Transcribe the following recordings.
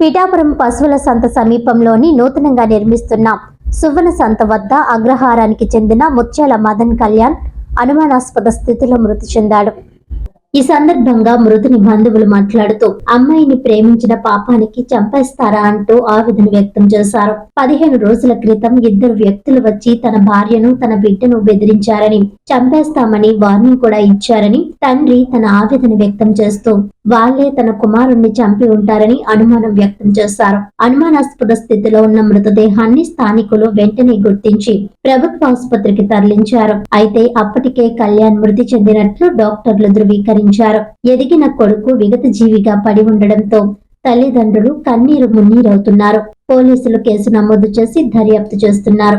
పిఠాపురం పశువుల సంత సమీపంలోని నూతనంగా నిర్మిస్తున్న సువన సంత వద్ద అగ్రహారానికి చెందిన ముత్యాల మదన్ కళ్యాణ్ అనుమానాస్పద స్థితిలో మృతి చెందాడు. ఈ సందర్భంగా మృతుని బంధువులు మాట్లాడుతూ అమ్మాయిని ప్రేమించిన పాపానికి చంపేస్తారా? అంటూ ఆవేదన వ్యక్తం చేశారు. పదిహేను రోజుల క్రితం ఇద్దరు వ్యక్తులు వచ్చి తన భార్యను తన బిడ్డను బెదిరించారని చంపేస్తామని వార్నింగ్ కూడా ఇచ్చారని తండ్రి తన ఆవేదన వ్యక్తం చేస్తూ వాళ్ళే తన కుమారుణ్ణి చంపి ఉంటారని అనుమానం వ్యక్తం చేశారు అనుమానాస్పద స్థితిలో ఉన్న మృతదేహాన్ని స్థానికులు వెంటనే గుర్తించి ప్రభుత్వ ఆసుపత్రికి తరలించారు. అయితే అప్పటికే కళ్యాణ్ మృతి చెందినట్లు డాక్టర్లు ధృవీకరించారు. ఎదిగిన కొడుకు విగత జీవిగా పడి ఉండడంతో తల్లిదండ్రులు కన్నీరు మున్నీరవుతున్నారు. పోలీసులు కేసు నమోదు చేసి దర్యాప్తు చేస్తున్నారు.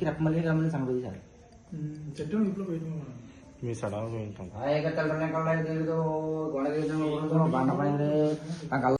नक्की मला मला सांगतो सर చెట్టు ఇంట్లో పోయినా మీ సడన్ ఏంటంటే ఆ, एका तलवारीने काढला, ते तो गोळ्या देतो, बांधा पाहिजे. हा, गाव-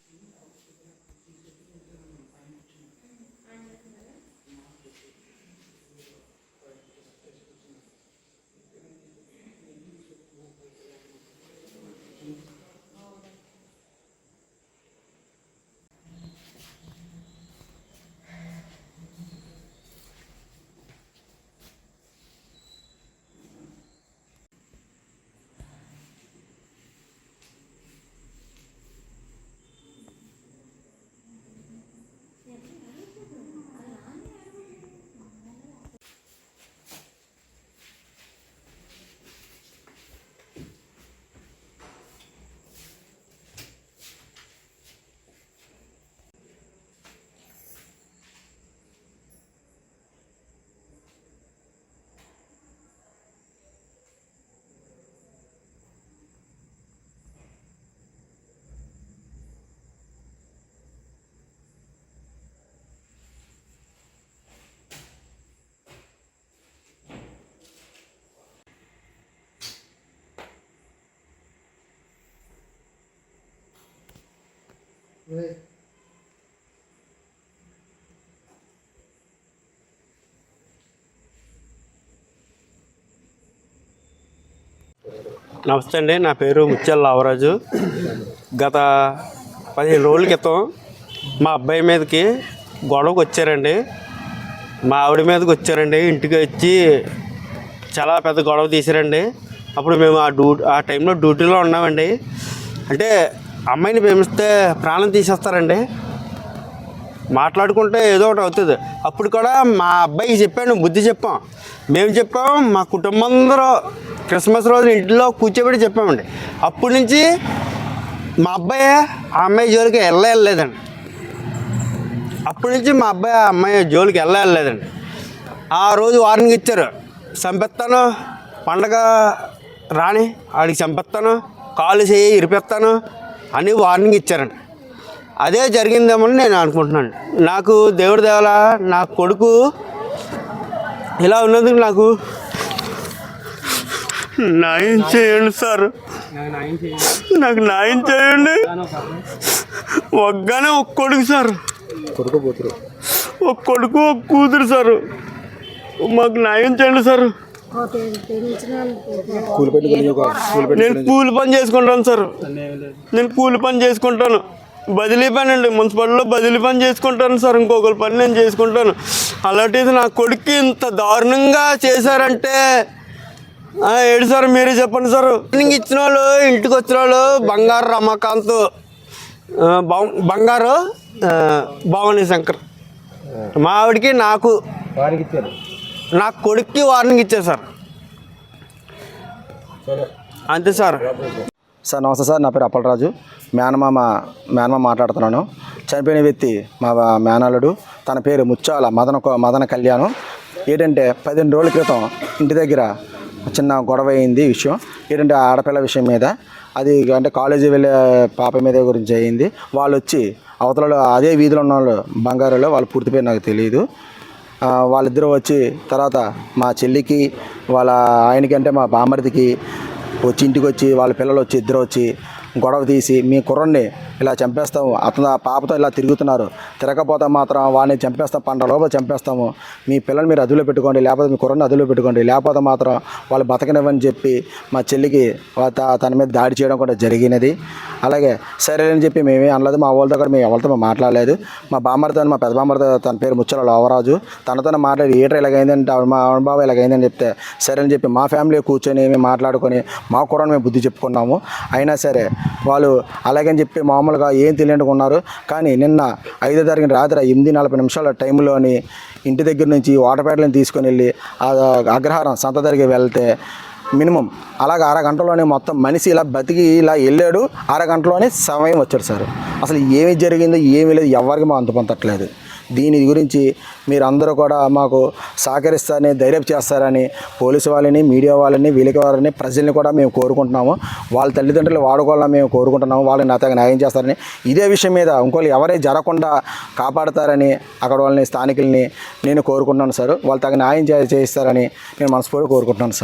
నమస్తే అండి నా పేరు ముత్యాల లావరాజు. గత పదిహేను రోజుల క్రితం మా అబ్బాయి మీదకి గొడవకు వచ్చారండి. మా ఆవిడ మీదకి వచ్చారండి ఇంటికి వచ్చి చాలా పెద్ద గొడవ తీసారండి అప్పుడు మేము ఆ డ్యూ ఆ టైంలో డ్యూటీలో ఉన్నామండి. అంటే అమ్మాయిని ప్రేమిస్తే ప్రాణం తీసేస్తారండి. మాట్లాడుకుంటే ఏదో ఒకటి అవుతుంది. అప్పుడు కూడా మా అబ్బాయికి చెప్పాను బుద్ధి చెప్పాం. మేము చెప్పాం మా కుటుంబం అందరూ క్రిస్మస్ రోజు ఇంట్లో కూర్చోబెట్టి చెప్పామండి. అప్పటి నుంచి మా అబ్బాయి ఆ అమ్మాయి జోలికి వెళ్ళలేదండి అప్పటి నుంచి మా అబ్బాయి ఆ అమ్మాయి జోలికి వెళ్ళలేదండి ఆ రోజు వార్నింగ్ ఇచ్చారు. చంపేస్తాను పండగ రాని ఆడికి చంపేస్తాను కాలు చేయి ఇరిపేస్తాను అని వార్నింగ్ ఇచ్చారండి అదే జరిగిందేమో అని నేను అనుకుంటున్నాను. నాకు దేవుడి దేవల నా కొడుకు ఇలా ఉన్నందుకు నాకు న్యాయం చేయండి సార్. నాకు న్యాయం చేయండి. ఒక్కనే ఒక కొడుకు సార్. ఒక కొడుకు ఒక కూతురు సార్. మాకు న్యాయం చేయండి సార్. నేను కూలి పని చేసుకుంటాను సార్. నేను కూలి పని చేసుకుంటాను. బదిలీ పని అండి. మున్సిపాలిటీలో బదిలీ పని చేసుకుంటాను సార్. ఇంకొకరి పని నేను చేసుకుంటాను. అలాంటిది నా కొడుక్కి ఇంత దారుణంగా చేశారంటే ఆ, ఏడు సార్ మీరే చెప్పండి సార్. ట్రైనింగ్ ఇచ్చిన వాళ్ళు ఇంటికి వచ్చిన వాళ్ళు బంగారు రమాకాంత్ బంగారు భవానీ శంకర్. మా ఆవిడకి నాకు వారికి ఇచ్చారు. నా కొడుక్కి వార్నింగ్ ఇచ్చారు సార్. అంతే సార్. సార్ నమస్తే సార్ నా పేరు అప్పలరాజు. మేనమామ మేనమామ మాట్లాడుతున్నాను. చనిపోయిన వ్యక్తి మా మేనల్లుడు తన పేరు ముచ్చాల మదన మదన కళ్యాణం. ఏంటంటే పదిహేను రోజుల క్రితం ఇంటి దగ్గర చిన్న గొడవ అయింది విషయం. ఏంటంటే ఆ ఆడపిల్ల విషయం మీద. అది అంటే కాలేజీ వెళ్ళే పాప మీద గురించి అయింది. వాళ్ళు వచ్చి అవతలలో అదే వీధిలో ఉన్న వాళ్ళు బంగారులో వాళ్ళు పూర్తి పేరు నాకు తెలియదు. వాళ్ళిద్దరూ వచ్చి తర్వాత మా చెల్లికి వాళ్ళ ఆయనకి అంటే మా బామ్మర్దికి వచ్చి ఇంటికి వచ్చి వాళ్ళ పిల్లలు వచ్చి ఇద్దరు వచ్చి గొడవ తీసి మీ కుర్రని ఇలా చంపేస్తాము అతను ఆ పాపతో ఇలా తిరుగుతున్నారు. తిరగకపోతే మాత్రం వాడిని చంపేస్తాం పంట లోపల చంపేస్తాము. మీ పిల్లల్ని మీరు అదులో పెట్టుకోండి లేకపోతే మీ కుర్రని అదులో పెట్టుకోండి. లేకపోతే మాత్రం వాళ్ళు బతకనివ్వని చెప్పి మా చెల్లికి తన మీద దాడి చేయడం కూడా జరిగినది. అలాగే సరే అని చెప్పి మేమే అనలేదు మా వాళ్ళతో కూడా మేము ఎవరితో మాట్లాడలేదు. మా బామ్మరితో మా పెద్ద బామ్మరితో తన పేరు ముచ్చల లోవరాజు. తనతోనే మాట్లాడి ఏటర్ ఇలాగైందంటే మా బాబు ఇలాగైందని చెప్తే సరే అని చెప్పి మా ఫ్యామిలీ కూర్చొని మేము మాట్లాడుకొని మా కుర్రని మేము బుద్ధి చెప్పుకున్నాము. అయినా సరే వాళ్ళు అలాగని చెప్పి మామూలుగా ఏం తెలియకుండా ఉన్నారు. కానీ నిన్న ఐదో తారీఖున రాత్రి ఎనిమిది నలభై నిమిషాల టైంలోని ఇంటి దగ్గర నుంచి వాటర్పేటలను తీసుకొని వెళ్ళి ఆ అగ్రహారం సంత దగ్గరికి వెళ్తే మినిమం అలాగ అరగంటలోనే మొత్తం మనిషి ఇలా బతికి ఇలా వెళ్ళాడు. అరగంటలోనే సమయం వచ్చాడు సార్. అసలు ఏమి జరిగిందో ఏమీ లేదు. ఎవరికి మా అంతుపంతట్లేదు దీని గురించి మీరు అందరూ కూడా మాకు సహకరిస్తారని ధైర్యం చేస్తారని పోలీసు వాళ్ళని మీడియా వాళ్ళని వీళ్ళకి వాళ్ళని ప్రజల్ని కూడా మేము కోరుకుంటున్నాము. వాళ్ళ తల్లిదండ్రులు వాడుకోవాలని మేము కోరుకుంటున్నాము. వాళ్ళని నాతో న్యాయం చేస్తారని. ఇదే విషయం మీద ఇంకోళ్ళు ఎవరే జరగకుండా కాపాడతారని అక్కడ వాళ్ళని స్థానికుల్ని నేను కోరుకుంటున్నాను సార్. వాళ్ళు తగిన న్యాయం చే- చేయిస్తారని నేను మనస్ఫూర్తిగా కోరుకుంటున్నాను సార్.